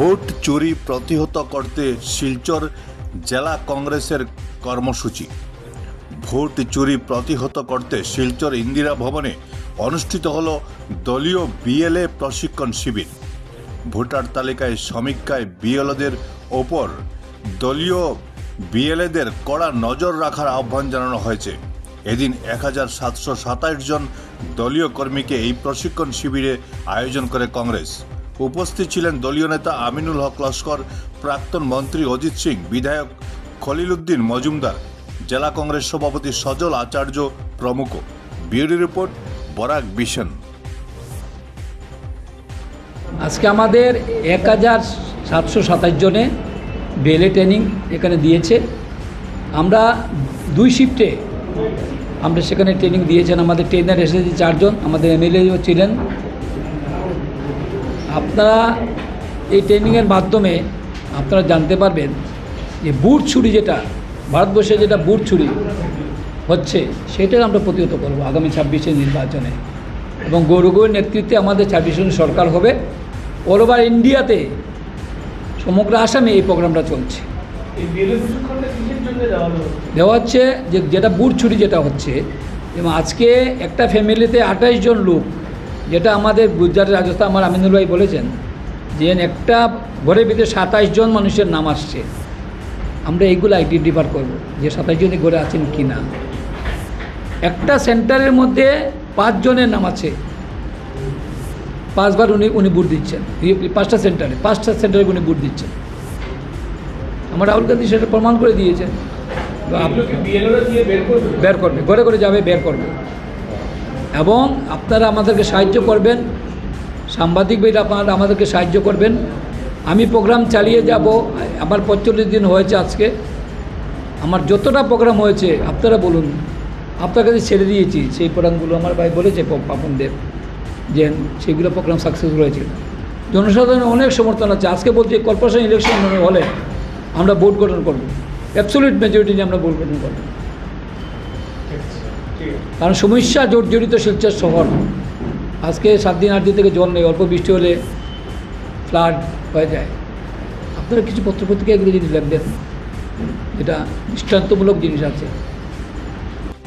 Vote চুরি প্রতিহত করতে শিলচর জেলা কংগ্রেসের কর্মসূচি। ভোট চুরি প্রতিহত করতে শিলচর ইন্দিরা ভবনে অনুষ্ঠিত হল দলীয় বিএলএ প্রশিক্ষণ শিবির। ভোটার তালিকায় সমীক্ষায় বিএলওদের ওপর দলীয় বিএলএদের কড়া নজর রাখার আহ্বান জানানো হয়েছে। এদিন এক হাজার সাতশো সাতাশ জন দলীয় কর্মীকে এই প্রশিক্ষণ শিবিরে আয়োজন করে কংগ্রেস। উপস্থিত ছিলেন দলীয় নেতা আমিনুল হক লস্কর, প্রাক্তন মন্ত্রী অজিত সিং, বিধায়ক খলিল উদ্দিন মজুমদার, জেলা কংগ্রেস সভাপতি সজল আচার্য প্রমুখ। বিউরি রিপোর্ট, বরাক বিশন আজকে আমাদের এক হাজার সাতশো সাতাশ জনে বেলে ট্রেনিং এখানে দিয়েছে। আমরা দুই শিফটে আমরা সেখানে ট্রেনিং দিয়েছেন। আমাদের ট্রেনার এসেছে চারজন। আমাদের এমএলএও ছিলেন। আপনারা এই ট্রেনিংয়ের মাধ্যমে আপনারা জানতে পারবেন যে বুট ছুরি যেটা ভারতবর্ষে যেটা বুট ছুরি হচ্ছে সেটার আমরা প্রতিহত করব আগামী ছাব্বিশে নির্বাচনে। এবং গৌরগৌর নেতৃত্বে আমাদের ছাব্বিশে সরকার হবে। অল ওভার ইন্ডিয়াতে সমগ্র আসামে এই প্রোগ্রামটা চলছে। দেওয়া হচ্ছে যে যেটা বুট ছুরি যেটা হচ্ছে এবং আজকে একটা ফ্যামিলিতে আঠাশ জন লোক যেটা আমাদের গুজরাট রাজস্থান আমার আমিনুল ভাই বলেছেন যে একটা ঘরের ভিতরে সাতাশ জন মানুষের নাম আসছে আমরা এইগুলো আইডেন্টিফার করব যে সাতাশ জনই ঘরে আছেন কি না। একটা সেন্টারের মধ্যে পাঁচজনের নাম আছে। পাঁচবার উনি উনি বুট দিচ্ছেন। পাঁচটা সেন্টারে পাঁচটা সেন্টারে উনি বুট দিচ্ছেন। আমার রাহুল গান্ধী সেটা প্রমাণ করে দিয়েছেন। বের করবে ঘরে ঘরে যাবে বের করবে। এবং আপনারা আমাদেরকে সাহায্য করবেন। সাংবাদিক আপনারা আমাদেরকে সাহায্য করবেন। আমি প্রোগ্রাম চালিয়ে যাব। আমার পঁয়তাল্লিশ দিন হয়েছে আজকে। আমার যতটা প্রোগ্রাম হয়েছে, আপনারা বলুন। আপনার কাছে ছেড়ে দিয়েছি। সেই প্রোগ্রামগুলো আমার ভাই বলেছে পাপন দেব যে সেগুলো প্রোগ্রাম সাকসেসফুল হয়েছিল জনসাধারণের অনেক সমর্থন আছে। আজকে বলছি কর্পোরেশন ইলেকশন হলে আমরা ভোট গঠন করব। অ্যাবসোলিউট মেজরিটি নিয়ে আমরা ভোট গঠন করব। কারণ সমস্যা জর্জরিত শিলচর শহর। আজকে সাত দিন আট দিন থেকে জল নেই, অল্প বৃষ্টি হলে ফ্লাড হয়ে যায়। আপনারা কিছু পত্রপত্রিকা এগুলো জিনিস লাগবেন এটা দৃষ্টান্তমূলক জিনিস আছে।